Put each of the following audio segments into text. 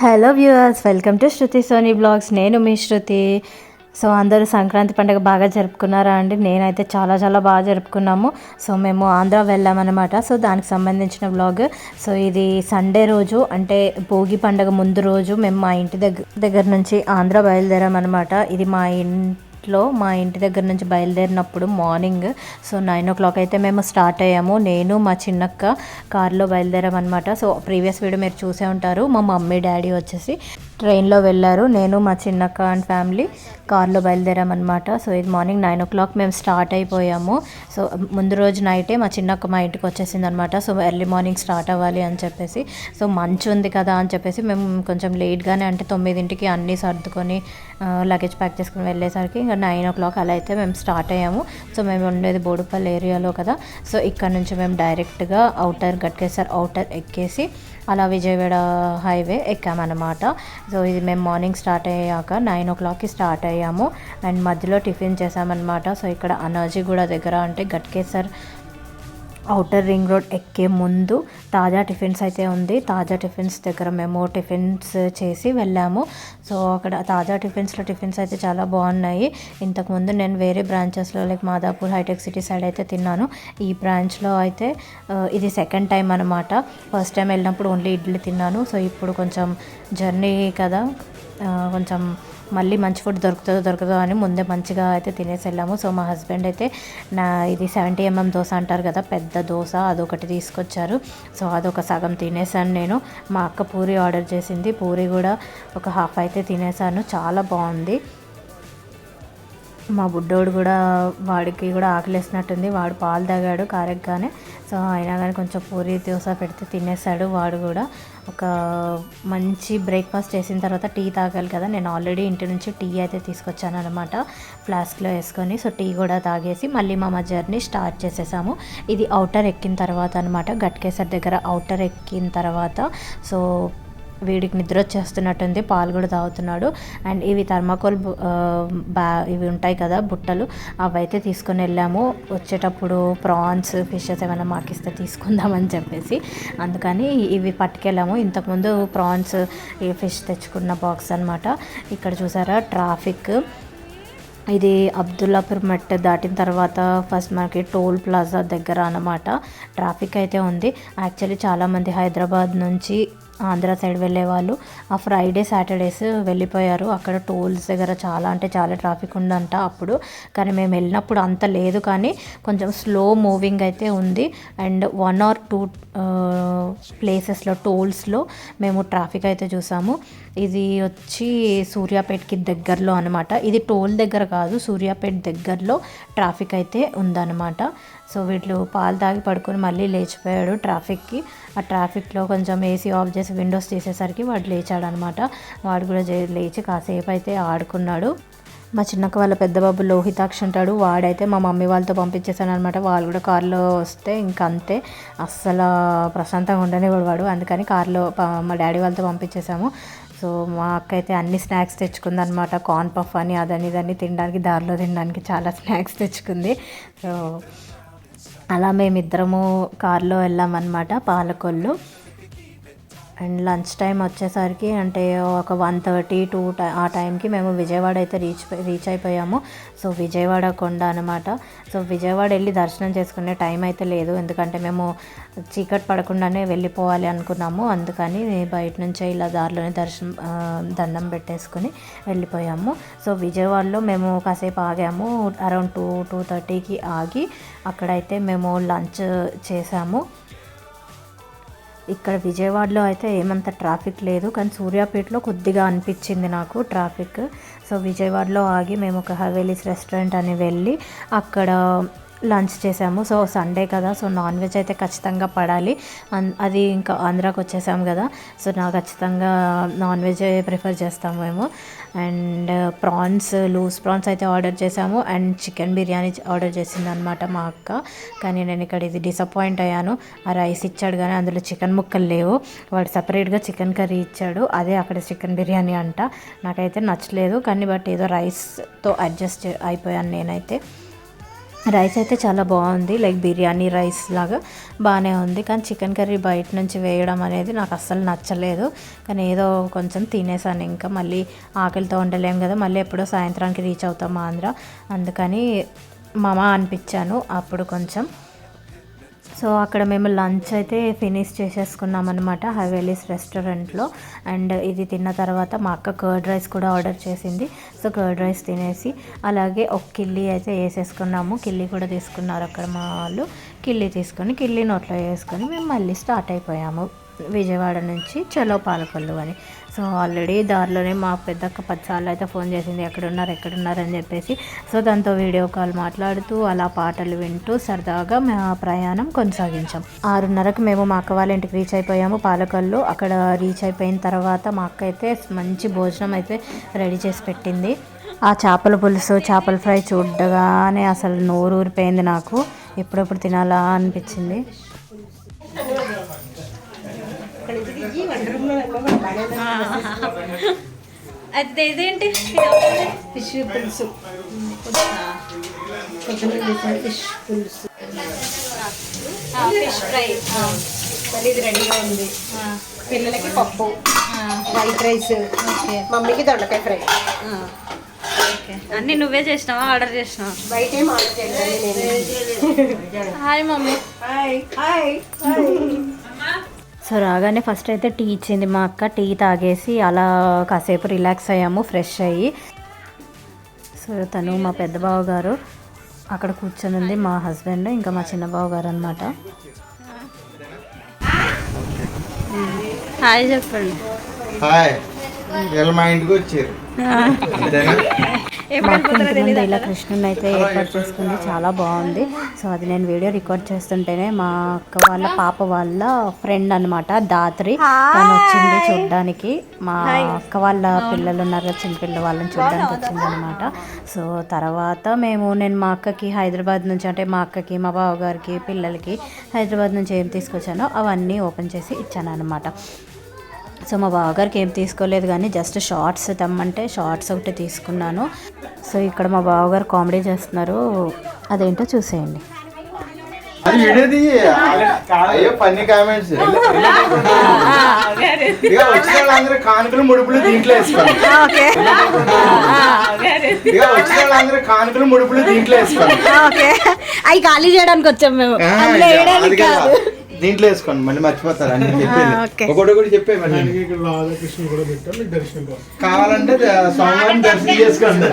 Hello viewers welcome to Shruti Soni blogs నేను మీ శృతి so అందరూ సంక్రాంతి పండుగ బాగా జరుపుకున్నారా అండి? నేనైతే చాలా చాలా బాగా జరుపుకున్నాము. సో మేము ఆంధ్ర వెళ్ళామన్నమాట. సో దానికి సంబంధించిన బ్లాగ్ సో ఇది సండే రోజు అంటే భోగి పండుగ ముందు రోజు మేము మా ఇంటి దగ్గర దగ్గర నుంచి ఆంధ్ర బయలుదేరామన్నమాట. ఇది మా ఇంట్లో మా ఇంటి దగ్గర నుంచి బయలుదేరినప్పుడు morning so nine o'clock అయితే మేము స్టార్ట్ అయ్యాము. నేను మా చిన్నక్క కార్లో బయలుదేరామన్నమాట. సో ప్రీవియస్ వీడియో మీరు చూసే ఉంటారు. మా మమ్మీ డాడీ వచ్చేసి ట్రైన్లో వెళ్ళారు. నేను మా చిన్నక్క అండ్ ఫ్యామిలీ కార్లో బయలుదేరామన్నమాట. సో ఇది మార్నింగ్ నైన్ ఓ క్లాక్ మేము స్టార్ట్ అయిపోయాము. సో ముందు రోజు నైటే మా చిన్నక్క మా ఇంటికి వచ్చేసింది అనమాట సో ఎర్లీ మార్నింగ్ స్టార్ట్ అవ్వాలి అని చెప్పేసి. సో మంచు ఉంది కదా అని చెప్పేసి మేము కొంచెం లేట్గానే అంటే తొమ్మిదింటికి అన్నీ సర్దుకొని లగేజ్ ప్యాక్ చేసుకుని వెళ్ళేసరికి ఇంకా నైన్ ఓ క్లాక్ అలా అయితే మేము స్టార్ట్ అయ్యాము. సో మేము ఉండేది బోడుపల్లి ఏరియాలో కదా. సో ఇక్కడ నుంచి మేము డైరెక్ట్గా అవుటర్ గట్కేసర్ అవుటర్ ఎక్కేసి అలా విజయవాడ హైవే ఎక్కామన్నమాట. సో ఇది మేము మార్నింగ్ స్టార్ట్ అయ్యాక నైన్ ఓ క్లాక్కి స్టార్ట్ అయ్యాము. అండ్ మధ్యలో టిఫిన్ చేసామన్నమాట సో ఇక్కడ అనాజీగూడ దగ్గర అంటే గట్కేసర్ అవుటర్ రింగ్ రోడ్ ఎక్కే ముందు తాజా టిఫిన్స్ అయితే ఉంది. తాజా టిఫిన్స్ దగ్గర మేము టిఫిన్స్ చేసి వెళ్ళాము. సో అక్కడ తాజా టిఫిన్స్లో టిఫిన్స్ అయితే చాలా బాగున్నాయి. ఇంతకుముందు నేను వేరే బ్రాంచెస్లో like Madhapur Hitech City side అయితే తిన్నాను. ఈ బ్రాంచ్లో అయితే ఇది సెకండ్ టైం అనమాట ఫస్ట్ టైం వెళ్ళినప్పుడు ఓన్లీ ఇడ్లీ తిన్నాను. సో ఇప్పుడు కొంచెం జర్నీ కదా కొంచెం మళ్ళీ మంచి ఫుడ్ దొరుకుతుందో దొరకదో అని ముందే మంచిగా అయితే తినేసి వెళ్ళాము. సో మా హస్బెండ్ అయితే నా ఇది సెవెంటీ ఎంఎం దోశ అంటారు కదా పెద్ద దోశ అదొకటి తీసుకొచ్చారు. సో అదొక సగం తినేసాను నేను. మా అక్క పూరి ఆర్డర్ చేసింది. పూరి కూడా ఒక హాఫ్ అయితే తినేసాను. చాలా బాగుంది. మా బుడ్డోడు కూడా వాడికి కూడా ఆకలేసినట్టుంది. వాడు పాలు తాగాడు కారెగ్గానే సో అయినా కానీ కొంచెం పూరి దోశ పెడితే తినేసాడు వాడు కూడా. ఒక మంచి బ్రేక్ఫాస్ట్ చేసిన తర్వాత టీ తాగాలి కదా. నేను ఆల్రెడీ ఇంటి నుంచి టీ అయితే తీసుకొచ్చాను అనమాట ఫ్లాస్క్లో వేసుకొని సో టీ కూడా తాగేసి మళ్ళీ మా మా జర్నీ స్టార్ట్ చేసేసాము. ఇది అవుటర్ ఎక్కిన తర్వాత అనమాట గట్కేసర్ దగ్గర అవుటర్ ఎక్కిన తర్వాత. సో వీడికి నిద్ర వచ్చేస్తున్నట్టుంది పాలు కూడా తాగుతున్నాడు. అండ్ ఇవి థర్మాకోల్ బు- బ్యా ఇవి ఉంటాయి కదా బుట్టలు అవైతే తీసుకొని వెళ్ళాము. వచ్చేటప్పుడు ప్రాన్స్ ఫిషెస్ ఏమైనా మాకిస్తే తీసుకుందామని చెప్పేసి. అందుకని ఇవి పట్టుకెళ్ళాము. ఇంతకుముందు ప్రాన్స్ ఈ ఫిష్ తెచ్చుకున్న బాక్స్ అనమాట ఇక్కడ చూసారా ట్రాఫిక్. ఇది అబ్దుల్లాపూర్ మెట్ దాటిన తర్వాత ఫస్ట్ మనకి టోల్ ప్లాజా దగ్గర అనమాట ట్రాఫిక్ అయితే ఉంది. యాక్చువల్లీ చాలామంది హైదరాబాద్ నుంచి ఆంధ్ర సైడ్ వెళ్ళే వాళ్ళు. ఆ ఫ్రైడే సాటర్డేస్ వెళ్ళిపోయారు. అక్కడ టోల్స్ దగ్గర చాలా అంటే చాలా ట్రాఫిక్ ఉందంట అప్పుడు. కానీ మేము వెళ్ళినప్పుడు అంత లేదు కానీ కొంచెం స్లో మూవింగ్ అయితే ఉంది. అండ్ వన్ ఆర్ టూ ప్లేసెస్లో టోల్స్లో మేము ట్రాఫిక్ అయితే చూసాము. ఇది వచ్చి సూర్యాపేటకి దగ్గరలో అనమాట ఇది టోల్ దగ్గర కాదు సూర్యాపేట దగ్గరలో ట్రాఫిక్ అయితే ఉందన్నమాట. సో వీళ్ళు పాలు తాగి పడుకొని మళ్ళీ లేచిపోయాడు ట్రాఫిక్కి. ఆ ట్రాఫిక్లో కొంచెం ఏసీ ఆఫ్ చేసి విండోస్ తీసేసరికి వాడు లేచాడు అనమాట వాడు కూడా లేచి కాసేపు అయితే ఆడుకున్నాడు. మా చిన్నక్క వాళ్ళ పెద్ద బాబు లోహితాక్ష అంటాడు వాడైతే మా మమ్మీ వాళ్ళతో పంపించేసాను అనమాట వాళ్ళు కూడా కార్లో వస్తే ఇంక అంతే. అస్సలు ప్రశాంతంగా ఉండనివాడు వాడు. అందుకని కార్లో మా డాడీ వాళ్ళతో పంపించేసాము సో మా అక్క అయితే అన్ని స్నాక్స్ తెచ్చుకుందనమాట కార్న్ పఫ్ అని అదని ఇదని తినడానికి దారిలో తినడానికి చాలా స్నాక్స్ తెచ్చుకుంది. సో అలా మేమిద్దరము కారులో వెళ్ళామన్నమాట పాలకొల్లు. అండ్ లంచ్ టైం వచ్చేసరికి అంటే ఒక వన్ థర్టీ టూ టై ఆ టైంకి మేము విజయవాడ అయితే రీచ్ రీచ్ అయిపోయాము. సో విజయవాడ కొండ అనమాట సో విజయవాడ వెళ్ళి దర్శనం చేసుకునే టైం అయితే లేదు. ఎందుకంటే మేము చీకటి పడకుండానే వెళ్ళిపోవాలి అనుకున్నాము. అందుకని బయట నుంచే ఇలా దారిలోనే దర్శనం దండం పెట్టేసుకుని వెళ్ళిపోయాము. సో విజయవాడలో మేము కాసేపు ఆగాము. అరౌండ్ టూ టూ థర్టీకి ఆగి అక్కడైతే మేము లంచ్ చేసాము. ఇక్కడ విజయవాడలో అయితే ఏమంత ట్రాఫిక్ లేదు కానీ సూర్యాపేటలో కొద్దిగా అనిపించింది నాకు ట్రాఫిక్. సో విజయవాడలో ఆగి మేము ఒక హవేలీస్ రెస్టారెంట్ అని వెళ్ళి అక్కడ లంచ్ చేసాము. సో సండే కదా. సో నాన్ వెజ్ అయితే ఖచ్చితంగా పడాలి. అన్- అది ఇంకా ఆంధ్రాకి వచ్చేసాము కదా. సో నాకు ఖచ్చితంగా నాన్ వెజ్ ప్రిఫర్ చేస్తాము మేము. అండ్ ప్రాన్స్ లూస్ ప్రాన్స్ అయితే ఆర్డర్ చేసాము. అండ్ చికెన్ బిర్యానీ ఆర్డర్ చేసింది అనమాట మా అక్క. కానీ నేను ఇక్కడ ఇది డిసప్పాయింట్ అయ్యాను. ఆ రైస్ ఇచ్చాడు కానీ అందులో చికెన్ ముక్కలు లేవు. వాడు సపరేట్గా చికెన్ కర్రీ ఇచ్చాడు. అదే అక్కడ చికెన్ బిర్యానీ అంట. నాకైతే నచ్చలేదు. కానీ బట్ ఏదో రైస్తో అడ్జస్ట్ అయిపోయాను నేనైతే. రైస్ అయితే చాలా బాగుంది. లైక్ బిర్యానీ రైస్ లాగా బాగానే ఉంది. కానీ చికెన్ కర్రీ బయట నుంచి వేయడం అనేది నాకు అస్సలు నచ్చలేదు. కానీ ఏదో కొంచెం తినేసాను ఇంకా. మళ్ళీ ఆకలితో ఉండలేము కదా. మళ్ళీ ఎప్పుడో సాయంత్రానికి రీచ్ అవుతాం ఆంధ్ర. అందుకని మామ అనిపించాను. అప్పుడు కొంచెం సో అక్కడ మేము లంచ్ అయితే ఫినిష్ చేసేసుకున్నాం అనమాట హవేలీస్ రెస్టారెంట్లో. అండ్ ఇది తిన్న తర్వాత మా అక్క కర్డ్ రైస్ కూడా ఆర్డర్ చేసింది. సో కర్డ్ రైస్ తినేసి అలాగే ఒక కిల్లి అయితే వేసేసుకున్నాము. కిల్లి కూడా తీసుకున్నారు అక్కడ మా వాళ్ళు. కిల్లి తీసుకొని కిల్లి నోట్లో వేసుకొని మేము మళ్ళీ స్టార్ట్ అయిపోయాము. విజయవాడ నుంచి చలో పాలకొల్లు అని. సో ఆల్రెడీ దారిలోనే మా పెద్దక్క పదిసార్లు అయితే ఫోన్ చేసింది ఎక్కడున్నారు ఎక్కడున్నారు? అని చెప్పేసి. సో దాంతో వీడియో కాల్ మాట్లాడుతూ అలా పాటలు వింటూ సరదాగా మా ప్రయాణం కొనసాగించాం. ఆరున్నరకు మేము మా అక్క వాళ్ళ ఇంటికి రీచ్ అయిపోయాము పాలకొల్లు. అక్కడ రీచ్ అయిపోయిన తర్వాత మా అక్క అయితే మంచి భోజనం అయితే రెడీ చేసి పెట్టింది. ఆ చేపల పులుసు చేపల ఫ్రై చూడగానే అసలు నోరు ఊరిపోయింది నాకు. ఎప్పుడెప్పుడు తినాలా అనిపించింది. అది ఇదేంటి? ఫిష్ పులుసు. ఫిష్ పులుసు. Fish fry. ఇది రెడీగా ఉంది. పిల్లలకి పప్పు. వైట్ రైస్ మమ్మీకి దొండకాయ ఫ్రై. ఓకే. అన్ని నువ్వే చేసినావా? ఆర్డర్ చేసినావా? బయట hi mummy. Hi. Hi. So రాగానే ఫస్ట్ అయితే టీ ఇచ్చింది మా అక్క. టీ తాగేసి అలా కాసేపు రిలాక్స్ అయ్యాము ఫ్రెష్ అయ్యి. సో తను మా పెద్ద బావ గారు అక్కడ కూర్చొని ఉంది మా హస్బెండ్ ఇంకా మా చిన్న బావ గారు అనమాట హాయ్ చెప్పండి. హాయ్. మా ఇంటికి వచ్చారు. ఇలా కృష్ణుని అయితే ఏర్పాటు చేసుకుంది చాలా బాగుంది. సో అది నేను వీడియో రికార్డ్ చేస్తుంటేనే మా అక్క వాళ్ళ పాప వాళ్ళ ఫ్రెండ్ అనమాట దాత్రి. తను వచ్చింది చూడడానికి. మా అక్క వాళ్ళ పిల్లలు ఉన్నారు చిన్నపిల్ల వాళ్ళని చూడడానికి వచ్చింది అనమాట సో తర్వాత మేము నేను మా అక్కకి హైదరాబాద్ నుంచి అంటే మా అక్కకి మా బావగారికి పిల్లలకి హైదరాబాద్ నుంచి ఏం తీసుకొచ్చానో అవన్నీ ఓపెన్ చేసి ఇచ్చాను అనమాట సో మా బావగారికి ఏం తీసుకోలేదు కానీ జస్ట్ షార్ట్స్ తెమ్మంటే షార్ట్స్ ఒకటి తీసుకున్నాను. సో ఇక్కడ మా బావగారు కామెడీ చేస్తున్నారు. అదేంటో చూసేయండి. అది విడేది? అయ్యో పన్ని కామెంట్స్. ఇక వచ్చిన వాళ్ళందరూ కానుకలు ముడుపులు దీంట్లో వేసుకోండి. ఇక వచ్చిన వాళ్ళందరూ కానుకలు ముడుపులు దీంట్లో వేసుకోండి. అవి ఖాళీ చేయడానికి వచ్చాం మేము. కాదు. దీంట్లో వేసుకోండి మళ్ళీ మర్చిపోతారు అన్ని చెప్పేది. ఒకటి కూడా చెప్పే మళ్ళీ. ఇక్కడ రాధాకృష్ణ కూడా పెట్టాం మీకు దర్శనం కోసం. కావాలంటే స్వామివారిని దర్శనం చేసుకోండి.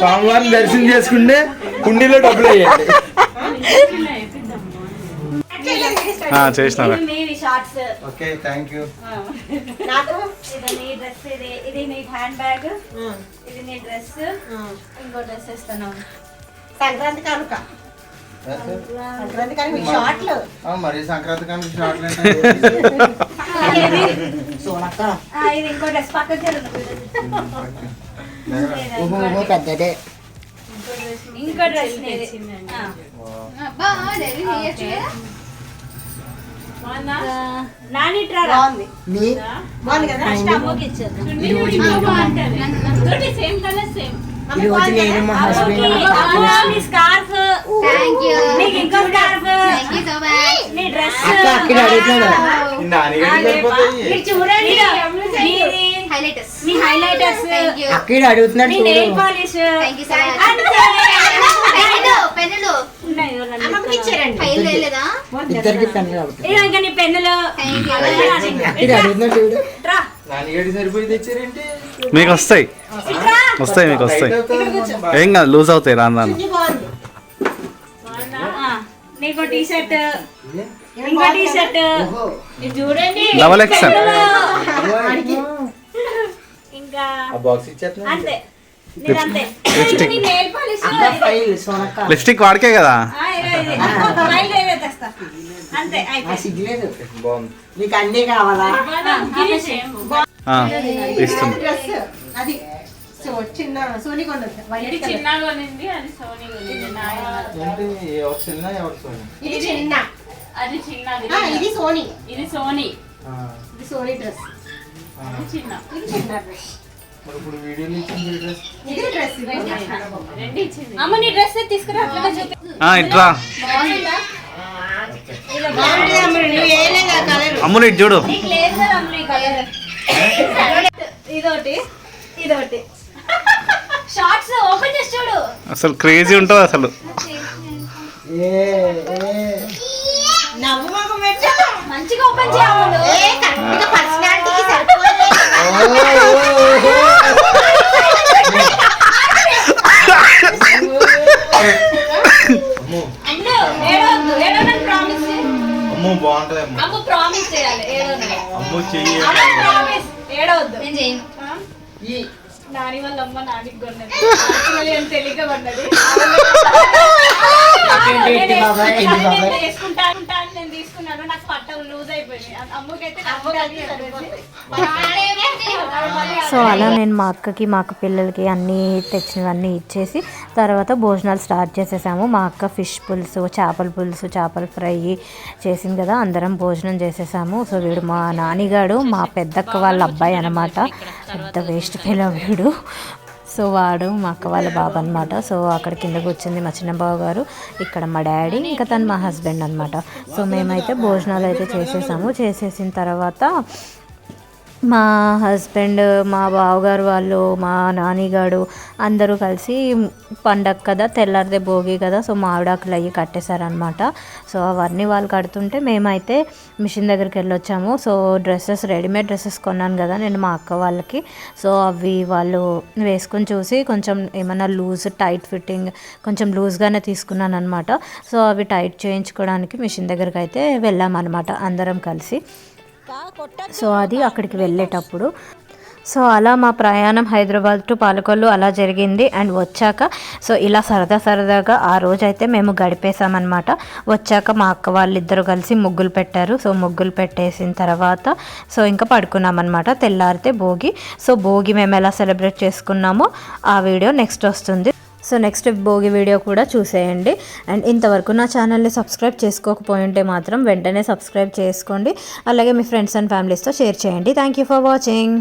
స్వామివారిని దర్శనం చేసుకుంటే కుండీలో డబ్బులు వేయండి. చేసినా మీవి షార్ట్స్ ఓకే థ్యాంక్ యూ. నాకు ఇది నీ డ్రెస్ ఇది ఇది నీ హ్యాండ్ బ్యాగ్ ఇది నీ డ్రెస్ ఇంకో డ్రెస్ ఇస్తున్నాం సంక్రాంతి కానుక. మరి సంక్రాంతి కానీ షార్ట్లు. సోనక్క. ఆ, ఇది ఇంకో డ్రెస్ పెద్దదే. ఇంకో నాని ఇట్రా రా. బాగుంది? మీ? బాగుంది? కదా? ఫస్ట్ అమ్మకి ఇచ్చేద్దాం. ఈ రోజు నేను ఓకే. ఈ రోజు నేను మా హస్బెండ్ అమ్మ, నీ స్కార్ఫ్ నీకు ఇంకో స్కార్ఫ్ నీ డ్రెస్ అక్క అక్కడ అడుగుతున్నాడు నాన్నగారికి సరిపోతాయి మీరు చూడండి నీది మీ హైలైటర్స్ అక్కడ అడుగుతున్నాడు మీ చూడు నెయిల్ పాలిష్ ఇద్దరికి ఇంకా నీ పెన్నులు అక్కడ అడుగుతున్నాడు చూడు రా. నాన్నగారికి సరిపోయి తెచ్చారేంటి మీకు వస్తాయి. వస్తాయి మీకు వస్తాయి. ఏం కాదు లూజ్ అవుతాయి రాను నీకో టీ షర్ట్ ఇంకో టీ షర్ట్ చూడండి డబల్ ఎక్సెల్ ఇంకా ఆ బాక్స్ ఇచ్చేస్తున్నా అంతే లిప్స్టిక్. వాడికే కదా ఆ, అది సో చిన్న. సోనీ. ఏంటి ఎవరు చిన్న ఎవరు సోని? ఇది చిన్న. అది చిన్నది ఆ, ఇది సోనీ. ఇది సోనీ. ఆ, ఇది సోనీ డ్రెస్. ఇది చిన్న డ్రెస్. మరి ఇప్పుడు వీడియోలో ఇచ్చింది డ్రెస్? ఇది డ్రెస్ రెండు ఇచ్చింది. అమ్మ నీ డ్రెస్ తీసుకురా? అట్లా చూపి. ఆ, ఇట్రా బాగుందా? నువ్వు వేయలేదా కలర్. అమ్ములు ఇటు చూడు. ఇదొకటి ఇదొకటి. షార్ట్స్ ఓపెన్ చేసి చూడు. అసలు క్రేజీ ఉంటుంది అసలు. మంచిగా ఓపెన్ చేయమను ఏ కరెక్ట్గా పర్సనాలిటీకి సరిపోలేదు అమ్మో అమ్ము ఏడవద్దు ఏడవని ప్రామిస్ అమ్మో బాగుంటది అమ్మ. ప్రామిస్ చేయాలి అమ్మో చెయ్యి. ప్రామిస్ ఏడవద్దు. నేను చేయను. నాని వాళ్ళ అమ్మ నానికి కొన్నది. నేను తెలియక నేను తీసుకున్నాను. నాకు పట్ట లూజ్ అయిపోయింది. అమ్మకైతే సో అలా నేను మా అక్కకి మా అక్క పిల్లలకి అన్నీ తెచ్చినవన్నీ ఇచ్చేసి తర్వాత భోజనాలు స్టార్ట్ చేసేసాము. మా అక్క ఫిష్ పులుసు చేపల పులుసు చేపల ఫ్రై చేసింది కదా అందరం భోజనం చేసేసాము. సో వీడు మా నానిగాడు మా పెద్దక్క వాళ్ళ అబ్బాయి అనమాట పెద్ద వేస్ట్ పిల్ల వీడు. సో వాడు మా అక్క వాళ్ళ బాబు అనమాట సో అక్కడ కింద కూర్చుంది మా చిన్న గారు. ఇక్కడ మా డాడీ ఇంకా తను మా హస్బెండ్ అనమాట సో మేమైతే భోజనాలు అయితే చేసేసాము. చేసేసిన తర్వాత మా హస్బెండ్ మా బావగారు వాళ్ళు మా నానిగాడు అందరూ కలిసి పండగ కదా తెల్లారితే భోగి కదా సో మావిడాకులు అవి కట్టేశారనమాట సో అవన్నీ వాళ్ళు కడుతుంటే మేమైతే మిషన్ దగ్గరికి వెళ్ళొచ్చాము. సో డ్రెస్సెస్ రెడీమేడ్ డ్రెస్సెస్ కొన్నాను కదా నేను మా అక్క వాళ్ళకి. సో అవి వాళ్ళు వేసుకొని చూసి కొంచెం ఏమన్నా లూజ్ టైట్ ఫిట్టింగ్ కొంచెం లూజ్గానే తీసుకున్నాను అనమాట సో అవి టైట్ చేయించుకోవడానికి మిషన్ దగ్గరికి అయితే వెళ్ళామన్నమాట అందరం కలిసి. సో అది అక్కడికి వెళ్ళేటప్పుడు. సో అలా మా ప్రయాణం హైదరాబాద్ టు పాలకొల్లు అలా జరిగింది అండ్ వచ్చాక సో ఇలా సరదా సరదాగా ఆ రోజైతే మేము గడిపేశామన్నమాట. వచ్చాక మా అక్క వాళ్ళిద్దరు కలిసి ముగ్గులు పెట్టారు. సో ముగ్గులు పెట్టేసిన తర్వాత సో ఇంకా పడుకున్నామన్నమాట. తెల్లారితే భోగి. సో భోగి మేము ఎలా సెలబ్రేట్ చేసుకున్నామో ఆ వీడియో నెక్స్ట్ వస్తుంది. సో నెక్స్ట్ భోగి వీడియో కూడా చూసేయండి. అండ్ ఇంతవరకు నా ఛానల్ని సబ్స్క్రైబ్ చేసుకోకపోయి ఉంటే మాత్రం వెంటనే సబ్స్క్రైబ్ చేసుకోండి. అలాగే మీ ఫ్రెండ్స్ అండ్ ఫ్యామిలీస్తో షేర్ చేయండి. Thank you for watching